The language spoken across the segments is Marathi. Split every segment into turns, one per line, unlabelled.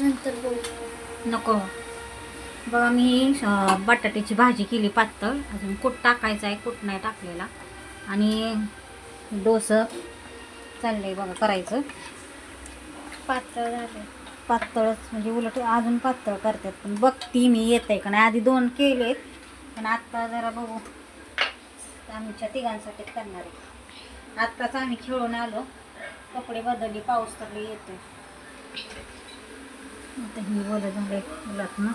नंतर बोलू
नको. बघा मी बटाट्याची भाजी केली पातळ. अजून कूट टाकायचं आहे कूट नाही टाकलेला. आणि डोसं चाललंय बघा करायचं.
पातळ झाले
पातळच म्हणजे उलट अजून पातळ करतात. पण बघती मी येत आहे का नाही. आधी दोन केलेत पण आत्ता जरा बघू. आमच्या तिघांसाठीच करणार आहे. आत्ताच आम्ही खेळून आलो. कपडे बदलले पाऊस तर येतोय. आता ही बोलत झाले उलट ना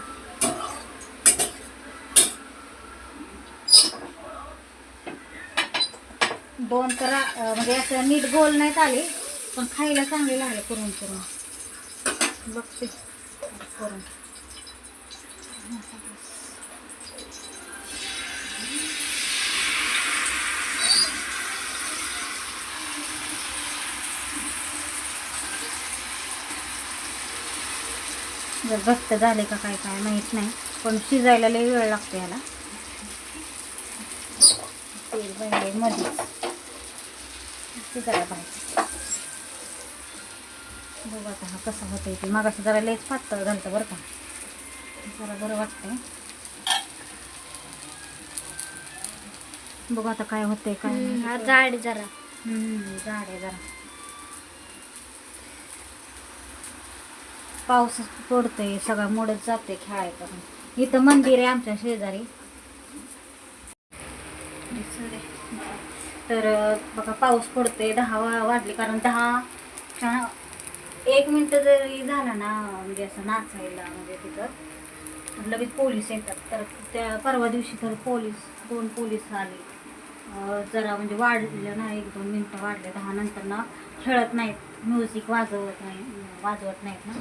दोन तर म्हणजे असं नीट गोल नाहीत आले पण खायला चांगले लागले करून करून बघते. करून जर घट्ट झाले का काय काय माहीत नाही. पण शिजायला लई वेळ लागतो याला. तेल पाहिजे मध्येच शिजायला पाहिजे. बघू आता हा कसा होता ते. मागाशी जरा लयच पातळ घालतं बरं का. जरा बरं वाटतंय. बघू आता काय होतंय काय.
हा जाड जरा.
हम्म, झाड आहे जरा. पाऊस पडतोय सगळा मोडत जातोय खेळायचं पण इथं मंदिर आहे आमच्या शेजारी. तर बघा पाऊस पडतोय दहा वा- वाजले कारण दहा एक मिनटं जरी झाला ना म्हणजे असं नाचायला म्हणजे तिथं लगेच पोलीस येतात. तर त्या परवा दिवशी तर पोलीस दोन पोलीस आले. जरा म्हणजे वाढलं ना एक दोन मिनटं वाढले दहा नंतर ना खेळत नाहीत म्युझिक वाजवत नाही वाजवत नाहीत ना.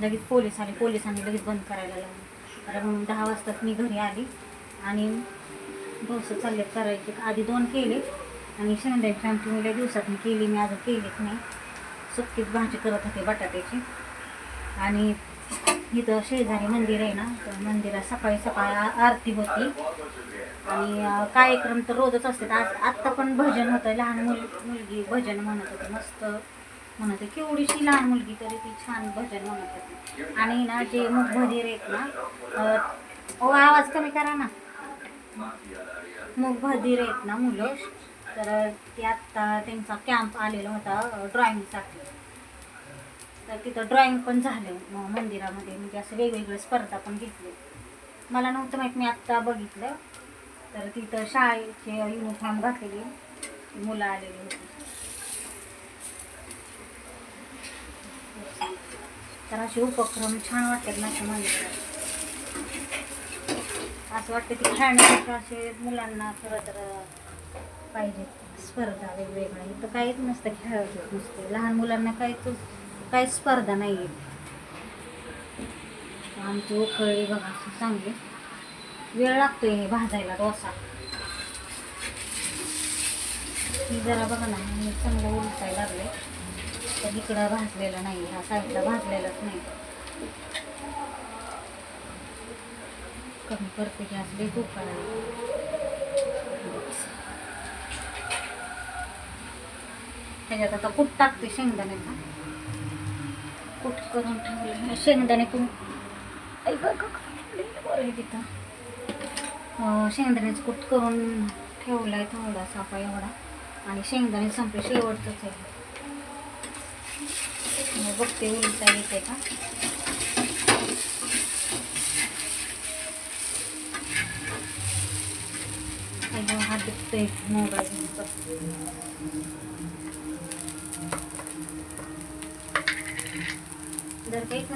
लगेच पोलीस आले पोलिसांनी लगेच बंद करायला लागले. तर मग दहा वाजताच मी घरी आली आणि डोसं चालले करायचे. आधी दोन केले आणि शेंड्याची आमची मी लय दिवसातून केली मी अजून केलीच नाही. सुट्टीत भाजी करत होते बटाट्याची. आणि इथं शेजारी मंदिर आहे ना तर मंदिरात सकाळी सकाळी आरती होती. आणि कार्यक्रम तर रोजच असते आज आत्ता पण भजन होतं लहान मुल मुलगी भजन म्हणत होती मस्त. म्हणत होती केवढीशी लहान मुलगी तरी ती छान भजन म्हणत होती. आणि ना जे मुख आहेत ना ओ आवाज कमी करा ना. मुख आहेत ना मुलं तर ते आत्ता त्यांचा कॅम्प आलेला होता ड्रॉइंगसाठी तर तिथं ड्रॉइंग पण झालं मंदिरामध्ये म्हणजे असं वेगवेगळे स्पर्धा पण घेतले. मला नव्हतं माहीत मी आत्ता बघितलं. तर तिथं शाळेचे युनिफॉर्म घातलेली मुलं आलेली होती. तर असे उपक्रम छान वाटतात माझ्या मंदिरात असं वाटतं की खेळण्यापेक्षा असे मुलांना खरं तर पाहिजे स्पर्धा वेगवेगळ्या. इथं काहीच नसतं खेळत नुसते लहान मुलांना काहीच काहीच स्पर्धा नाही आहे आमची उकळी बघा असं चांगली वेळ लागतो हे भाजायला डोसा. ही जरा बघा ना मी चांगलं उलटायला लागले. तर इकडं भाजलेलं नाही ह्या साईडला भाजलेलंच नाही. कमी करते गॅस लई खूप त्याच्यात आता कूट टाकते शेंगदाण्याचा कूट करून ठेवले शेंगदाणे पण आई गं तिथं. शेंगदाण्याचं कूट करून ठेवलाय थोडासा एवढा. आणि शेंगदाणे संपले शेवटचंच आहे. मग बघते उलटा येते का? हा हात दुखतोय मोबाईल जर काही एक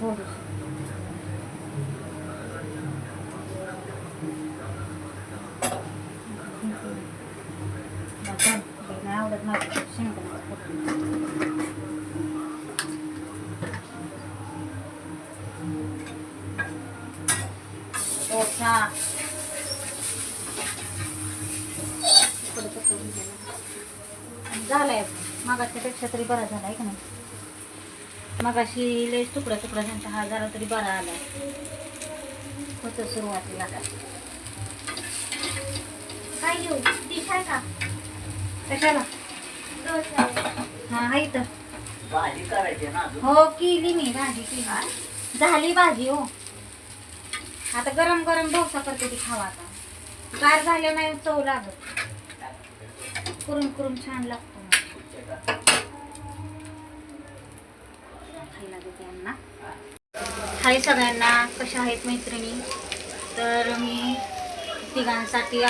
कूट. डोसा हो. हो, इकडं कसं झालंय. मागाच्यापेक्षा तरी बरा झालाय का नाही? मगाशी लयच तुकडा तुकडा झाला हा जरा तरी बरा आला. होतं सुरुवातीला
काय घेऊ? डिश आहे का?
कशाला? हा आहे तर.
भाजी करायची ना अजून?
हो केली मी भाजी केली. झाली भाजी हो. आता गरम गरम डोसा करते ती खावा आता. गार झाल्या नाही चव लागत. करून करून छान लागतो. मग. खायला देते यांना हाय सगळ्यांना कशा आहेत मैत्रिणी? तर मी तिघांसाठी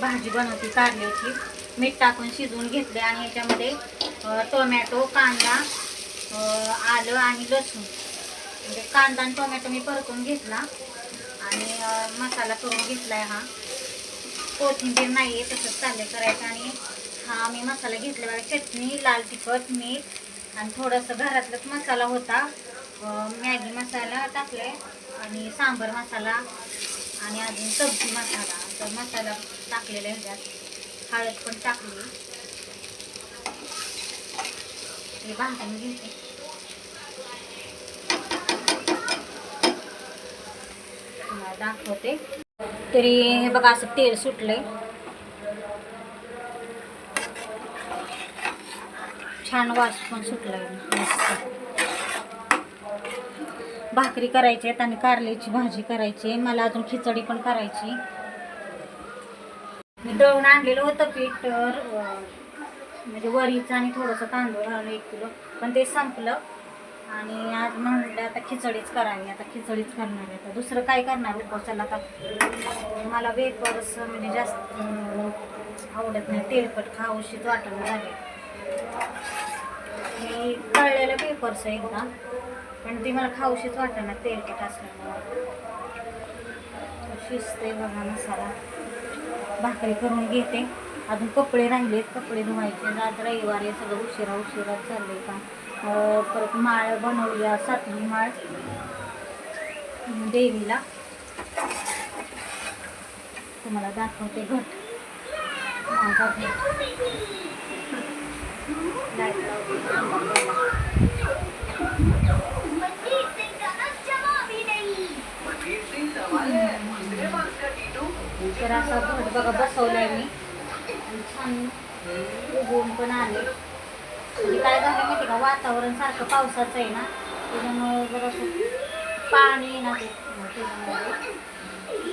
भाजी बनवती कारल्याची मीठ टाकून शिजवून घेतले आणि याच्यामध्ये टोमॅटो कांदा आलं आणि लसूण. म्हणजे कांदा आणि टोमॅटो मी परतून घेतला आणि मसाला करून आहे हा. कोथिंबीर नाही आहे तसंच चाललंय करायचं आणि हा मी मसाला घेतला चटणी लाल तिखट मीठ आणि थोडंसं घरातलाच मसाला होता. मॅगी मसाला टाकलाय आणि सांबर मसाला आणि अजून सब्जी मसाला. तर मसाला टाकलेला आहे ह्याच्यात. हळद पण टाकली. हे भाजून घेते. दाखवते. तरी हे बघा असं तेल सुटलंय. छान वास पण सुटला भाकरी करायची आहेत आणि कारल्याची भाजी करायची. आहे. मला अजून खिचडी पण करायची. मी दळून आणलेलं होतं पीठ तर म्हणजे वरीचं आणि थोडंसं तांदूळ घालून एक किलो. पण ते संपलं. आणि आज म्हणलं आता खिचडीच करावी. आता खिचडीच करणार आहे. आता दुसरं काय करणार उपवासाला आता. मला वेपर्स म्हणजे जास्त आवडत नाही. तेलकट खाऊशीच वाटायला झाले मी तळलेलं पेपर्स आहे एकदा. पण ती मला खाऊशीच वाटणार तेलकट असल्यामुळे. शिजते बघा मसाला. भाकरी करून घेते. अजून कपडे राहिलेत कपडे धुवायचे. आज रविवार आहे सगळं उशिरा उशिरा चाललंय का परत माळ बनवली सातवी माळ. देवीला. तुम्हाला दाखवते घट. माझा घट तर असं घट बघा बसवलं आहे मी छान उगवून पण आले काय झालं माहिती का? वातावरण सारखं पावसाचं आहे ना. त्याच्यामुळे जरासं पाणी ना ते.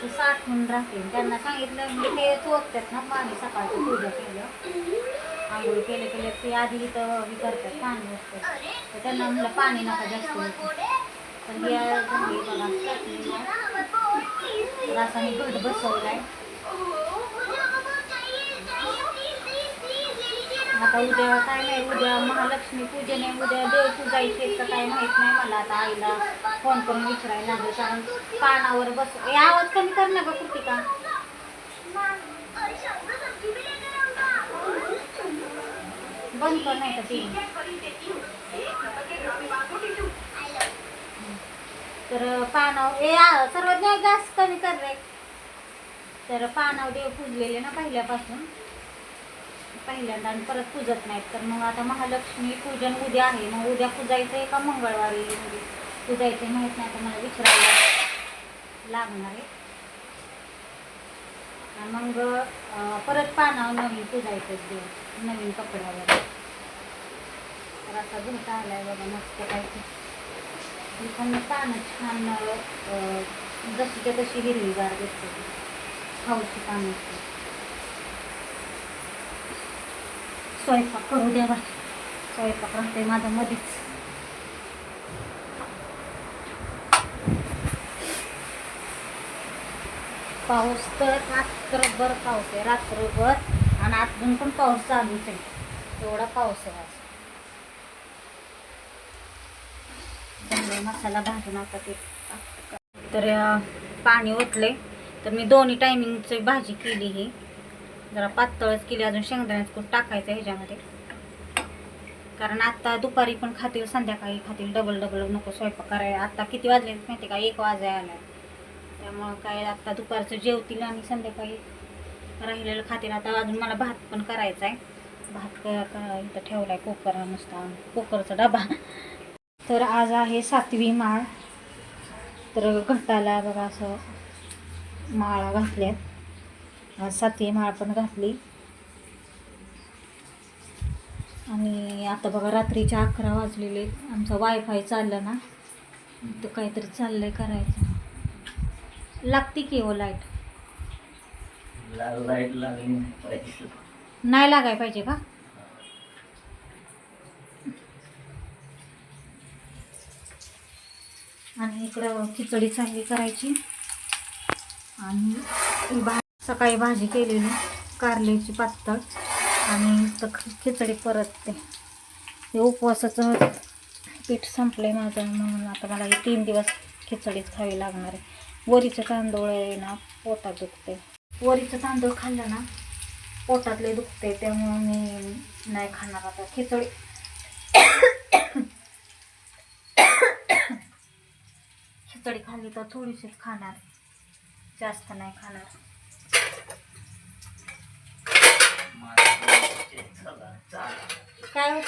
साठवून राहते. त्यांना सांगितलं म्हणजे ते चोखतात ना पाणी सकाळचं पूजा केलं. आंघोळ केले केले ते आधी इथं हे करतात पाणी असतं. तर त्यांना म्हणलं पाणी नका जास्त पण हे झाली बघा साठलेली आहे. घट बसवलाय आता उद्या काय नाही उद्या महालक्ष्मी पूजन आहे उद्या देव पूजायचे तर काय माहीत नाही मला. आता आईला फोन करून विचारायला लागेल कारण पानावर बस आवाज कमी कर ना का कृतिका. बंद कर नाही का ती तर पानाव ए सर्वात सर्वज्ञ गॅस कमी कर रे. तर पानाव देव पूजलेले ना पहिल्यापासून. पहिल्यांदा आणि परत पूजत नाहीत. तर मग आता महालक्ष्मी पूजन उद्या आहे. मग उद्या पूजायचं आहे का मंगळवारी? पूजायचं आहे माहीत नाही. तर मला विचारायला लागणार आहे. मग परत पानावर नवीन पुजायचं देव नवीन कपड्यावर तर असा घुमटा आलाय बघा मस्त काय ते पण पानं छान जशीच्या जशी तशी हिरवीगार दिसते. खाऊची पानं असते. स्वयंपाक करू द्या स्वयंपाक राहते माझा मध्येच पाऊस तर रात्रभर पाऊस आहे रात्रभर. आणि अजून पण पाऊस चालूच आहे. एवढा पाऊस आहे आज. मसाला भाजून आता ते तर पाणी ओतले तर मी दोन्ही टायमिंगची भाजी केली ही. जरा पातळच केली अजून शेंगदाण्याचं कूट टाकायचं ह्याच्यामध्ये. कारण आता दुपारी पण खातील संध्याकाळी खातील. डबल डबल नको स्वयंपाक करायला. आता किती वाजले माहिती का? एक वाजाय आलाय. त्यामुळं काय आता दुपारचं जेवतील आणि संध्याकाळी राहिलेलं खातील. आता अजून मला भात पण करायचा आहे भात काय ठेवला आहे ठेवलाय कुकर नुसता. कुकरचा डबा. तर आज आहे सातवी माळ. तर घटाला बघा असं माळा घातल्यात. आज सातवी माळ पण घातली. आणि आता बघा रात्रीच्या अकरा वाजलेले आमचा वायफाय चाललं ना. तर काहीतरी चाललं आहे करायचं. लागते की हो लाइट?
ला- लाइट लागली नाही पाहिजे.
नाही लागाय पाहिजे का? आणि इकडं खिचडी चांगली करायची. आणि ही भा सकाळी भाजी केलेली कारल्याची पातळ. आणि ख- खिचडी परत ते हे उपवासाचं पीठ संपलंय माझं म्हणून आता मला हे तीन दिवस खिचडीच खावी लागणार आहे. वरीचं तांदूळ आहे ना पोटात दुखते वरीचं तांदूळ खाल्लं ना पोटातले दुखते त्यामुळे मी नाही खाणार आता. खिचडी. खिचडी खाल्ली तर थोडीशीच खाणार. जास्त नाही खाणार. काय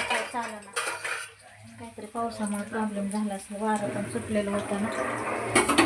काय चालं ना काहीतरी पावसामुळे प्रॉब्लेम झाला असं वारं पण सुटलेलं होतं ना.